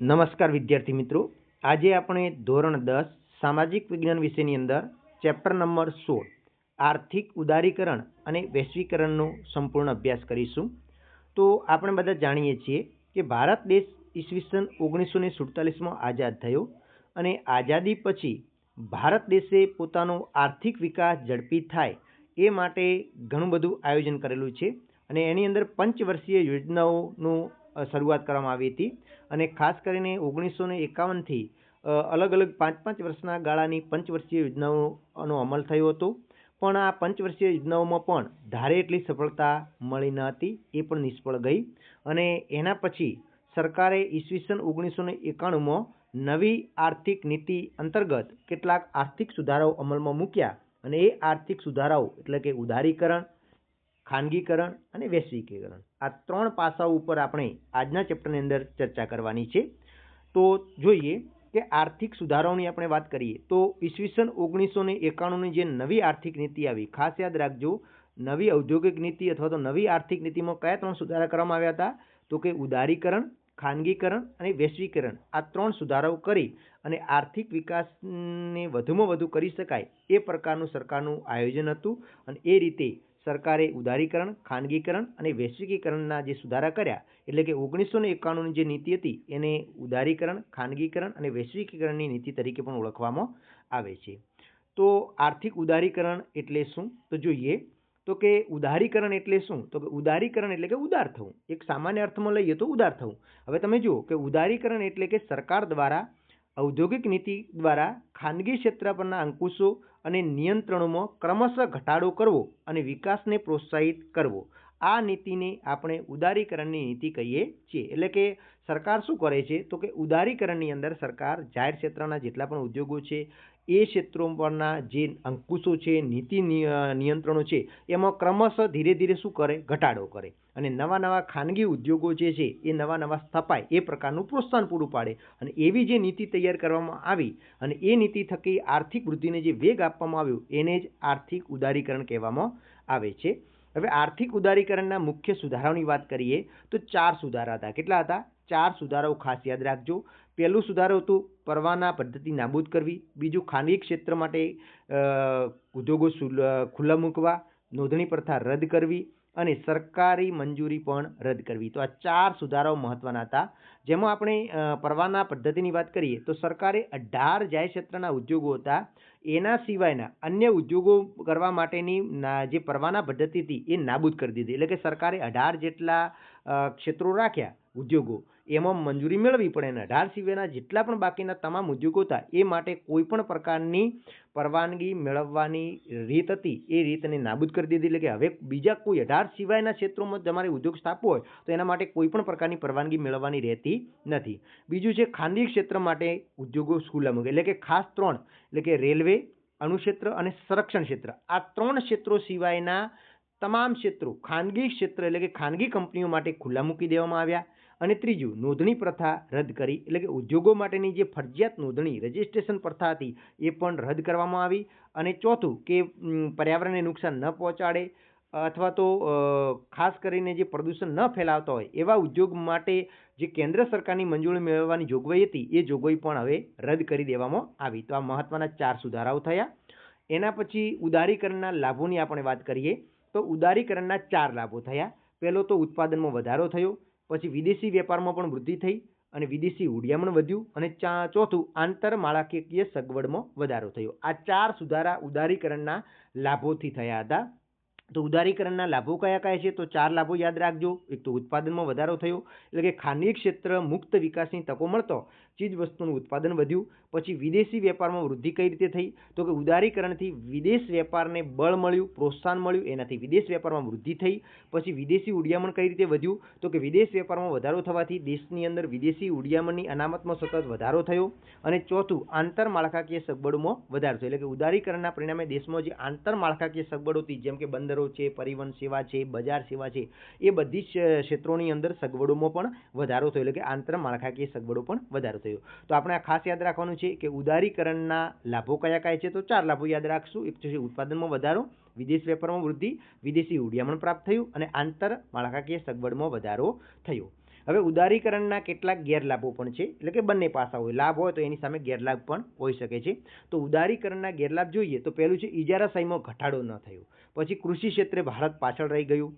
નમસ્કાર વિદ્યાર્થી મિત્રો. આજે આપણે ધોરણ દસ સામાજિક વિજ્ઞાન વિષયની અંદર ચેપ્ટર નંબર સોળ, આર્થિક ઉદારીકરણ અને વૈશ્વિકરણનો સંપૂર્ણ અભ્યાસ કરીશું. તો આપણે બધા જાણીએ છીએ કે ભારત દેશ ઈસવીસન ઓગણીસો ને સુડતાલીસમાં આઝાદ થયો અને આઝાદી પછી ભારત દેશે પોતાનો આર્થિક વિકાસ ઝડપી થાય એ માટે ઘણું બધું આયોજન કરેલું છે અને એની અંદર પંચવર્ષીય યોજનાઓનું શરૂઆત કરવામાં આવી હતી. અને ખાસ કરીને ઓગણીસો ને એકાવનથી અલગ અલગ પાંચ પાંચ વર્ષના ગાળાની પંચવર્ષીય યોજનાઓનો અમલ થયો હતો. પણ આ પંચવર્ષીય યોજનાઓમાં પણ ધારે એટલી સફળતા મળી ન હતી, એ પણ નિષ્ફળ ગઈ. અને એના પછી સરકારે ઈસવીસન ઓગણીસો ને એકાણુંમાં નવી આર્થિક નીતિ અંતર્ગત કેટલાક આર્થિક સુધારાઓ અમલમાં મૂક્યા. અને એ આર્થિક સુધારાઓ એટલે કે ઉદારીકરણ ખાનગીકરણ અને વૈશ્વિકીકરણ. આ ત્રણ પાસાઓ ઉપર આપણે આજના ચેપ્ટરની અંદર ચર્ચા કરવાની છે. તો જોઈએ કે આર્થિક સુધારાઓની આપણે વાત કરીએ તો ઈસવીસન ઓગણીસો ને એકાણુંની જે નવી આર્થિક નીતિ આવી, ખાસ યાદ રાખજો, નવી ઔદ્યોગિક નીતિ અથવા તો નવી આર્થિક નીતિમાં કયા ત્રણ સુધારા કરવામાં આવ્યા હતા? તો કે ઉદારીકરણ, ખાનગીકરણ અને વૈશ્વિકરણ આ ત્રણ સુધારાઓ કરી અને આર્થિક વિકાસને વધુમાં વધુ કરી શકાય એ પ્રકારનું સરકારનું આયોજન હતું અને એ રીતે સરકારે ઉદારીકરણ, ખાનગીકરણ અને વૈશ્વિકીકરણના જે સુધારા કર્યા, એટલે કે ઓગણીસો ને એકાણુંની જે નીતિ હતી, એને ઉદારીકરણ, ખાનગીકરણ અને વૈશ્વિકીકરણની નીતિ તરીકે પણ ઓળખવામાં આવે છે. તો આર્થિક ઉદારીકરણ એટલે શું? તો જોઈએ, તો કે ઉદારીકરણ એટલે શું? તો કે ઉદારીકરણ એટલે કે ઉદાર થવું. એક સામાન્ય અર્થમાં લઈએ તો ઉદાર થવું. હવે તમે જુઓ કે ઉદારીકરણ એટલે કે સરકાર દ્વારા ઔદ્યોગિક નીતિ દ્વારા ખાનગી ક્ષેત્ર પરના અંકુશો અને નિયંત્રણોમાં ક્રમશઃ ઘટાડો કરવો અને વિકાસને પ્રોત્સાહિત કરવો. આ નીતિને આપણે ઉદારીકરણની નીતિ કહીએ છીએ. એટલે કે સરકાર શું કરે છે? તો કે ઉદારીકરણની અંદર સરકાર જાહેર ક્ષેત્રના જેટલા પણ ઉદ્યોગો છે, એ ક્ષેત્રો પરના જે અંકુશો છે, નીતિ નિયંત્રણો છે, એમાં ક્રમશઃ ધીરે ધીરે શું કરે? ઘટાડો કરે. અને નવા નવા ખાનગી ઉદ્યોગો જે છે, એ નવા નવા સ્થપાય, એ પ્રકારનું પ્રોત્સાહન પૂરું પાડે. અને એવી જે નીતિ તૈયાર કરવામાં આવી, અને એ નીતિ થકી આર્થિક વૃદ્ધિને જે વેગ આપવામાં આવ્યો, એને જ આર્થિક ઉદારીકરણ કહેવામાં આવે છે. હવે આર્થિક ઉદારીકરણના મુખ્ય સુધારાઓની વાત કરીએ તો ચાર સુધારા હતા. કેટલા હતા? ચાર સુધારાઓ ખાસ યાદ રાખજો. પહેલું સુધારો હતું પરવાના પદ્ધતિ નાબૂદ કરવી. બીજું ખાનગી ક્ષેત્ર માટે ઉદ્યોગો ખુલ્લા મૂકવા, નોંધણી પ્રથા રદ કરવી અને સરકારી મંજૂરી પણ રદ કરવી. તો આ ચાર સુધારાઓ મહત્વના હતા. જેમાં આપણે પરવાના પદ્ધતિની વાત કરીએ તો સરકારે અઢાર જાહેર ક્ષેત્રના ઉદ્યોગો હતા. એના સિવાયના અન્ય ઉદ્યોગો કરવા માટેની જે પરવાના પદ્ધતિ હતી એ નાબૂદ કરી દીધી. એટલે કે સરકારે અઢાર જેટલા ક્ષેત્રો રાખ્યા ઉદ્યોગો. એમાં મંજૂરી મેળવવી પડે અને અઢાર સિવાયના જેટલા પણ બાકીના તમામ ઉદ્યોગો હતા, એ માટે કોઈ પણ પ્રકારની પરવાનગી મેળવવાની રીત હતી, એ રીતને નાબૂદ કરી દીધી. એટલે કે હવે બીજા કોઈ અઢાર સિવાયના ક્ષેત્રોમાં તમારે ઉદ્યોગ સ્થાપવો હોય, તો એના માટે કોઈ પણ પ્રકારની પરવાનગી મેળવવાની રહેતી નથી. બીજું છે ખાનગી ક્ષેત્ર માટે ઉદ્યોગો મૂકે. એટલે કે ખાસ ત્રણ, એટલે કે રેલવે, અણુક્ષેત્ર અને સંરક્ષણ ક્ષેત્ર. આ ત્રણ ક્ષેત્રો સિવાયના તમામ ક્ષેત્રો ખાનગી ક્ષેત્ર, એટલે કે ખાનગી કંપનીઓ માટે ખુલ્લા મૂકી દેવામાં આવ્યા. અને ત્રીજું, નોંધણી પ્રથા રદ કરી. એટલે કે ઉદ્યોગો માટેની જે ફરજિયાત નોંધણી રજિસ્ટ્રેશન પ્રથા હતી, એ પણ રદ કરવામાં આવી. અને ચોથું, કે પર્યાવરણને નુકસાન ન પહોંચાડે અથવા તો ખાસ કરીને જે પ્રદૂષણ ન ફેલાવતા હોય, એવા ઉદ્યોગ માટે જે કેન્દ્ર સરકારની મંજૂરી મેળવવાની જોગવાઈ હતી, એ જોગવાઈ પણ હવે રદ કરી દેવામાં આવી. તો આ મહત્ત્વના ચાર સુધારાઓ થયા. એના પછી ઉદારીકરણના લાભોની આપણે વાત કરીએ, તો ઉદારીકરણના ચાર લાભો થયા. પહેલો તો ઉત્પાદનમાં વધારો થયો. પછી વિદેશી વેપારમાં પણ વૃદ્ધિ થઈ અને વિદેશી હુડિયામણ વધ્યું અને ચા ચોથું આંતરમાળાકીય સગવડમાં વધારો થયો. આ ચાર સુધારા ઉદારીકરણના લાભોથી થયા હતા. તો ઉદારીકરણના લાભો કયા કયા છે? તો ચાર લાભો યાદ રાખજો. એક તો ઉત્પાદનમાં વધારો થયો, એટલે કે ખાનગી ક્ષેત્ર મુક્ત વિકાસની તકો મળતો ચીજ વસ્તુનું ઉત્પાદન વધ્યું. પછી વિદેશી વેપારમાં વૃદ્ધિ કઈ રીતે થઈ? તો કે ઉદારીકરણથી વિદેશ વેપારને બળ મળ્યું, પ્રોત્સાહન મળ્યું, એનાથી વિદેશ વેપારમાં વૃદ્ધિ થઈ. પછી વિદેશી ઉડિયામણ કઈ રીતે વધ્યું? તો કે વિદેશ વેપારમાં વધારો થવાથી દેશની અંદર વિદેશી ઉડિયામણની અનામતમાં સતત વધારો થયો. અને ચોથું, આંતરમાળખાકીય સગવડોમાં વધારો થયો. એટલે કે ઉદારીકરણના પરિણામે દેશમાં જે આંતરમાળખાકીય સગવડો હતી, જેમ કે બંદરો છે, પરિવહન સેવા છે, બજાર સેવા છે, એ બધી જ ક્ષેત્રોની અંદર સગવડોમાં પણ વધારો થયો. એટલે કે આંતરમાળખાકીય સગવડો પણ વધારો થયો. તો આપણે આ ખાસ યાદ રાખવાનું છે કે ઉદારીકરણના લાભો કયા કયા છે? તો ચાર લાભો યાદ રાખશું. એક તો છે ઉત્પાદનમાં વધારો, વિદેશ વેપારમાં વૃદ્ધિ, વિદેશી હુડિયામણ પ્રાપ્ત થયું અને આંતર માળખાકીય સગવડમાં વધારો થયો. હવે ઉદારીકરણના કેટલાક ગેરલાભો પણ છે. એટલે કે બંને પાસા હોય લાભ હોય તો એની સામે ગેરલાભ પણ હોઈ શકે છે. તો ઉદારીકરણના ગેરલાભ જોઈએ તો પહેલું છે ઇજારાશાહીમાં ઘટાડો ન થયો. પછી કૃષિ ક્ષેત્રે ભારત પાછળ રહી ગયું.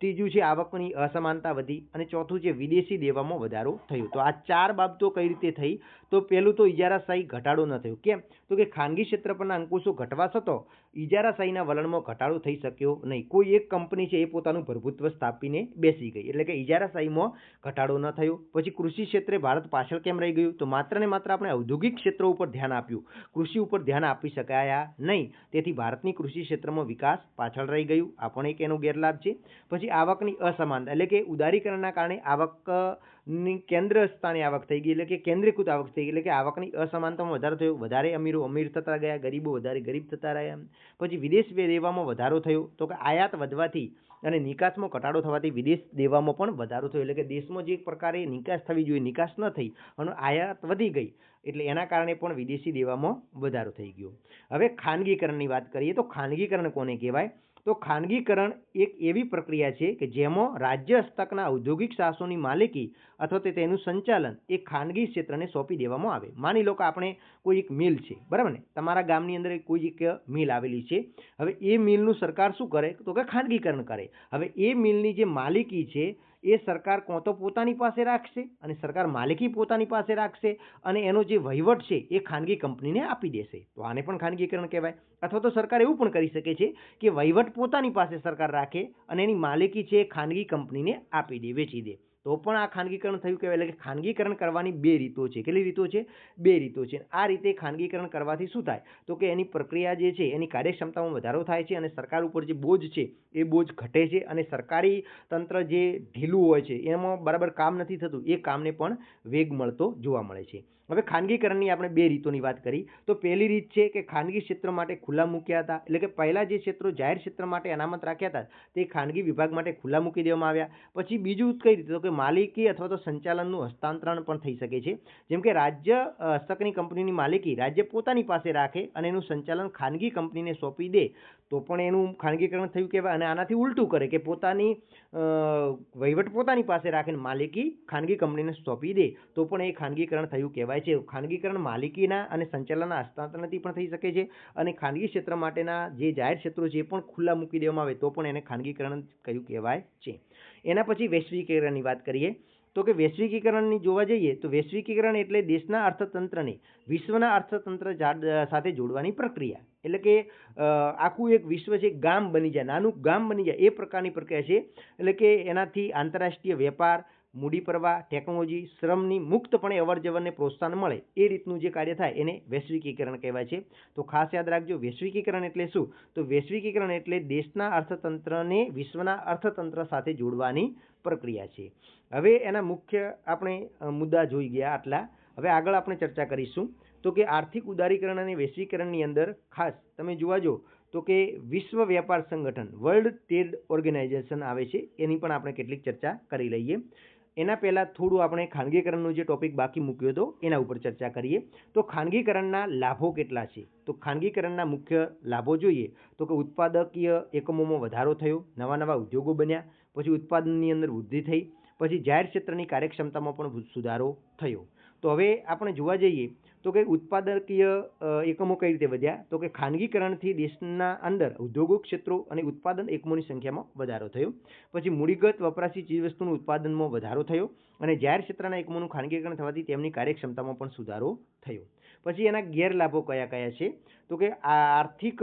ત્રીજું છે આવકની અસમાનતા વધી અને ચોથું છે વિદેશી દેવામાં વધારો થયો. તો આ ચાર બાબતો કઈ રીતે થઈ? તો પહેલું તો ઇજારાશાહી ઘટાડો ન થયો. કેમ? તો કે ખાનગી ક્ષેત્ર પરના અંકુશો ઘટવા છતો ઇજારાશાહીના વલણમાં ઘટાડો થઈ શક્યો નહીં. કોઈ એક કંપની છે એ પોતાનું પ્રભુત્વ સ્થાપીને બેસી ગઈ. એટલે કે ઇજારાશાહીમાં ઘટાડો ન થયો. પછી કૃષિ ક્ષેત્રે ભારત પાછળ કેમ રહી ગયું? તો માત્ર ને માત્ર આપણે ઔદ્યોગિક ક્ષેત્રો ઉપર ધ્યાન આપ્યું. કૃષિ ઉપર ધ્યાન આપી શકાયા નહીં. તેથી ભારતની કૃષિ ક્ષેત્રમાં વિકાસ પાછળ રહી ગયું. આ પણ એક એનો ગેરલાભ છે. પછી આવકની અસમાનતા, એટલે કે ઉદારીકરણના કારણે આવકની કેન્દ્ર સ્થાને આવક થઈ ગઈ, એટલે કે કેન્દ્રીકૃત આવક થઈ ગઈ, એટલે કે આવકની અસમાનતામાં વધારો થયો. વધારે અમીરો અમીર થતા ગયા, ગરીબો વધારે ગરીબ થતા રહ્યા. પછી વિદેશ દેવામાં વધારો થયો. તો કે આયાત વધવાથી અને નિકાસમાં ઘટાડો થવાથી વિદેશ દેવામાં પણ વધારો થયો. એટલે કે દેશમાં જે પ્રકારે નિકાસ થવી જોઈએ, નિકાસ ન થઈ અને આયાત વધી ગઈ. એટલે એના કારણે પણ વિદેશી દેવામાં વધારો થઈ ગયો. હવે ખાનગીકરણની વાત કરીએ તો ખાનગીકરણ કોને કહેવાય? તો ખાનગીકરણ એક એવી પ્રક્રિયા છે કે જેમાં રાજ્ય હસ્તકના ઔદ્યોગિક સાહસોની માલિકી અથવા તો તેનું સંચાલન એ ખાનગી ક્ષેત્રને સોંપી દેવામાં આવે. માની લો કે આપણે કોઈ એક મિલ છે, બરાબર ને? તમારા ગામની અંદર કોઈ એક મિલ આવેલી છે. હવે એ મિલનું સરકાર શું કરે? તો કે ખાનગીકરણ કરે. હવે એ મિલની જે માલિકી છે એ સરકાર કોં તો પોતાની પાસે રાખશે અને સરકાર માલિકી પોતાની પાસે રાખશે અને એનો જે વહીવટ છે એ ખાનગી કંપનીને આપી દેશે. તો આને પણ ખાનગીકરણ કહેવાય. અથવા તો સરકાર એવું પણ કરી શકે છે કે વહીવટ પોતાની પાસે સરકાર રાખે અને એની માલિકી છે એ ખાનગી કંપનીને આપી દે, વેચી દે. તો પણ આ ખાનગીકરણ થયું કહેવાય. એટલે કે ખાનગીકરણ કરવાની બે રીતો છે. કેટલી રીતો છે? બે રીતો છે. આ રીતે ખાનગીકરણ કરવાથી શું થાય? તો કે એની પ્રક્રિયા જે છે, એની કાર્યક્ષમતામાં વધારો થાય છે અને સરકાર ઉપર જે બોજ છે, એ બોજ ઘટે છે અને સરકારી તંત્ર જે ઢીલું હોય છે, એમાં બરાબર કામ નથી થતું. એ કામને પણ વેગ મળતો જોવા મળે છે. હવે ખાનગીકરણની આપણે બે રીતોની વાત કરી. તો પહેલી રીત છે કે ખાનગી ક્ષેત્ર માટે ખુલ્લા મૂક્યા હતા. એટલે કે પહેલાં જે ક્ષેત્રો જાહેર ક્ષેત્ર માટે અનામત રાખ્યા હતા, તે ખાનગી વિભાગ માટે ખુલ્લા મૂકી દેવામાં આવ્યા. પછી બીજું કઈ રીતે? તો કે માલિકી અથવા તો સંચાલનનું હસ્તાંતરણ પણ થઈ શકે છે. જેમ કે રાજ્ય હસ્તકની કંપનીની માલિકી રાજ્ય પોતાની પાસે રાખે અને એનું સંચાલન ખાનગી કંપનીને સોંપી દે, તો પણ એનું ખાનગીકરણ થયું કહેવાય. અને આનાથી ઉલટું કરે કે પોતાની વહીવટ પોતાની પાસે રાખીને માલિકી ખાનગી કંપનીને સોંપી દે, તો પણ એ ખાનગીકરણ થયું કહેવાય. કહેવાય છે. ખાનગીકરણ માલિકીના અને સંચાલનના હસ્તાંતરણથી પણ થઈ શકે છે અને ખાનગી ક્ષેત્ર માટેના જે જાહેર ક્ષેત્રો છે એ પણ ખુલ્લા મૂકી દેવામાં આવે તો પણ એને ખાનગીકરણ કયું કહેવાય છે. એના પછી વૈશ્વિકીકરણની વાત કરીએ તો કે વૈશ્વિકીકરણની જોવા જઈએ તો વૈશ્વિકીકરણ એટલે દેશના અર્થતંત્રને વિશ્વના અર્થતંત્ર સાથે જોડવાની પ્રક્રિયા. એટલે કે આખું એક વિશ્વ છે ગામ બની જાય. નાનું ગામ બની જાય. એ પ્રકારની પ્રક્રિયા છે. એટલે કે એનાથી આંતરરાષ્ટ્રીય વેપાર મૂડી પ્રવાહ ટેકનોલોજી શ્રમની મુક્તપણે અવર જવરને પ્રોત્સાહન મળે એ રીતનું જે કાર્ય થાય એને વૈશ્વિકીકરણ કહેવાય છે. તો ખાસ યાદ રાખજો, વૈશ્વિકીકરણ એટલે શું? તો વૈશ્વિકીકરણ એટલે દેશના અર્થતંત્રને વિશ્વના અર્થતંત્ર સાથે જોડવાની પ્રક્રિયા છે. હવે એના મુખ્ય આપણે મુદ્દા જોઈ ગયા આટલા. હવે આગળ આપણે ચર્ચા કરીશું. તો કે આર્થિક ઉદારીકરણ અને વૈશ્વિકરણની અંદર ખાસ તમે જોવા જો, તો કે વિશ્વ વ્યાપાર સંગઠન, વર્લ્ડ ટ્રેડ ઓર્ગેનાઇઝેશન આવે છે, એની પણ આપણે કેટલીક ચર્ચા કરી લઈએ. એના પહેલાં થોડું આપણે ખાનગીકરણનો જે ટોપિક બાકી મૂક્યો હતો, એના ઉપર ચર્ચા કરીએ. તો ખાનગીકરણના લાભો કેટલા છે? તો ખાનગીકરણના મુખ્ય લાભો જોઈએ તો કે ઉત્પાદકીય એકમોમાં વધારો થયો, નવા નવા ઉદ્યોગો બન્યા, પછી ઉત્પાદનની અંદર વૃદ્ધિ થઈ, પછી જાહેર ક્ષેત્રની કાર્યક્ષમતામાં પણ સુધારો થયો. તો હવે આપણે જોવા જઈએ તો કે ઉત્પાદકીય એકમો કઈ રીતે વધ્યા? તો કે ખાનગીકરણથી દેશના અંદર ઉદ્યોગો, ક્ષેત્રો અને ઉત્પાદન એકમોની સંખ્યામાં વધારો થયો. પછી મૂડીગત વપરાશી ચીજવસ્તુનું ઉત્પાદનમાં વધારો થયો અને જાહેર ક્ષેત્રના એકમોનું ખાનગીકરણ થવાથી તેમની કાર્યક્ષમતામાં પણ સુધારો થયો. પછી એના ગેરલાભો કયા કયા છે? તો કે આર્થિક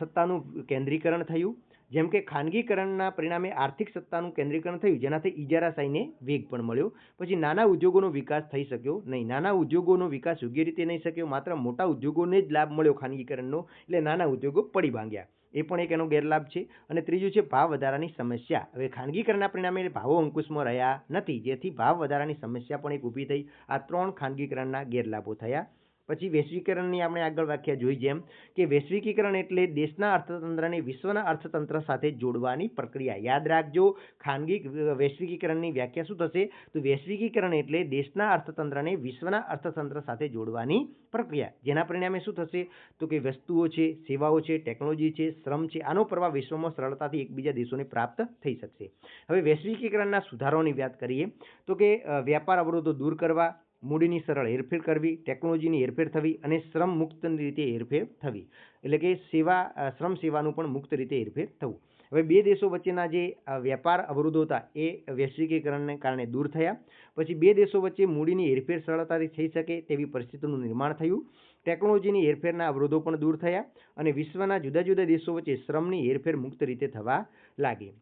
સત્તાનું કેન્દ્રીકરણ થયું જેમ કે ખાનગીકરણના પરિણામે આર્થિક સત્તાનું કેન્દ્રીકરણ થયું, જેનાથી ઇજારાશાહીને વેગ પણ મળ્યો. પછી નાના ઉદ્યોગોનો વિકાસ થઈ શક્યો નહીં. નાના ઉદ્યોગોનો વિકાસ યોગ્ય રીતે નહીં શક્યો, માત્ર મોટા ઉદ્યોગોને જ લાભ મળ્યો ખાનગીકરણનો, એટલે નાના ઉદ્યોગો પડી ભાંગ્યા. એ પણ એક એનો ગેરલાભ છે. અને ત્રીજું છે ભાવ વધારાની સમસ્યા. હવે ખાનગીકરણના પરિણામે ભાવો અંકુશમાં રહ્યા નથી, જેથી ભાવ વધારાની સમસ્યા પણ એક ઊભી થઈ. આ ત્રણ ખાનગીકરણના ગેરલાભો થયા. પછી વૈશ્વિકરણની આપણે આગળ વ્યાખ્યા જોઈ જેમ કે વૈશ્વિકીકરણ એટલે દેશના અર્થતંત્રને વિશ્વના અર્થતંત્ર સાથે જોડવાની પ્રક્રિયા. યાદ રાખજો, ખાનગી વૈશ્વિકીકરણની વ્યાખ્યા શું થશે? તો વૈશ્વિકીકરણ એટલે દેશના અર્થતંત્રને વિશ્વના અર્થતંત્ર સાથે જોડવાની પ્રક્રિયા. જેના પરિણામે શું થશે? તો કે વસ્તુઓ છે, સેવાઓ છે, ટેકનોલોજી છે, શ્રમ છે, આનો પ્રવાહ વિશ્વમાં સરળતાથી એકબીજા દેશોને પ્રાપ્ત થઈ શકશે. હવે વૈશ્વિકીકરણના સુધારાઓની વાત કરીએ તો કે વ્યાપાર અવરોધો દૂર કરવા મૂડીની સરળ હેરફેર કરવી, ટેકનોલોજીની હેરફેર થવી અને શ્રમ મુક્ત રીતે હેરફેર થવી. એટલે કે સેવા શ્રમ સેવાનું પણ મુક્ત રીતે હેરફેર થવું. હવે બે દેશો વચ્ચેના જે વેપાર અવરોધો હતા એ વૈશ્વિકીકરણને કારણે દૂર થયા. પછી બે દેશો વચ્ચે મૂડીની હેરફેર સરળતાથી થઈ શકે તેવી પરિસ્થિતિનું નિર્માણ થયું. ટેકનોલોજીની હેરફેરના અવરોધો પણ દૂર થયા અને વિશ્વના જુદા જુદા દેશો વચ્ચે શ્રમની હેરફેર મુક્ત રીતે થવા લાગી.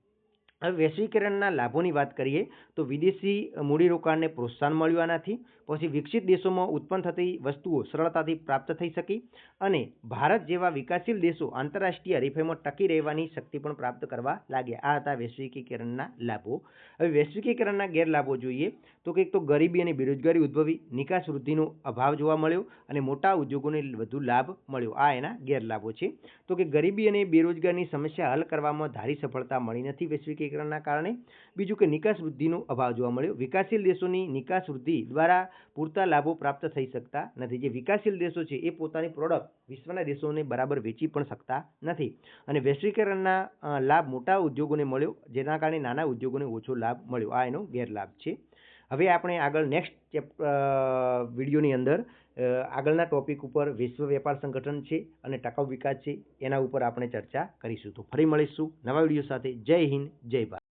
હવે વૈશ્વિકરણના લાભોની વાત કરીએ, તો વિદેશી મૂડીરોકાણને પ્રોત્સાહન મળ્યું આનાથી. પછી વિકસિત દેશોમાં ઉત્પન્ન થતી વસ્તુઓ સરળતાથી પ્રાપ્ત થઈ શકી અને ભારત જેવા વિકાસશીલ દેશો આંતરરાષ્ટ્રીય હરીફાઈમાં ટકી રહેવાની શક્તિ પણ પ્રાપ્ત કરવા લાગ્યા. આ હતા વૈશ્વિકીકરણના લાભો. હવે વૈશ્વિકીકરણના ગેરલાભો જોઈએ, તો કે એક તો ગરીબી અને બેરોજગારી ઉદ્ભવી, નિકાસ વૃદ્ધિનો અભાવ જોવા મળ્યો અને મોટા ઉદ્યોગોને વધુ લાભ મળ્યો. આ એના ગેરલાભો છે. તો કે ગરીબી અને બેરોજગારીની સમસ્યા હલ કરવામાં ધારી સફળતા મળી નથી વૈશ્વિકીકરણના કારણે બીજું કે નિકાસ વૃદ્ધિનો અભાવ જોવા મળ્યો. વિકાસશીલ દેશોની નિકાસ વૃદ્ધિ દ્વારા પૂરતા લાભો પ્રાપ્ત થઈ શકતા નથી. જે વિકાસશીલ દેશો છે, એ પોતાની પ્રોડક્ટ વિશ્વના દેશોને બરાબર વેચી પણ શકતા નથી. અને વૈશ્વિકરણના લાભ મોટા ઉદ્યોગોને મળ્યો, જેના કારણે નાના ઉદ્યોગોને ઓછો લાભ મળ્યો. આ એનો ગેરલાભ છે. હવે આપણે આગળ નેક્સ્ટ વિડીયોની અંદર આગળના ટોપિક ઉપર વિશ્વ વેપાર સંગઠન છે અને ટકાઉ વિકાસ છે, એના ઉપર આપણે ચર્ચા કરીશું. તો ફરી મળીશું નવા વીડિયો સાથે. જય હિન્દ, જય ભારત.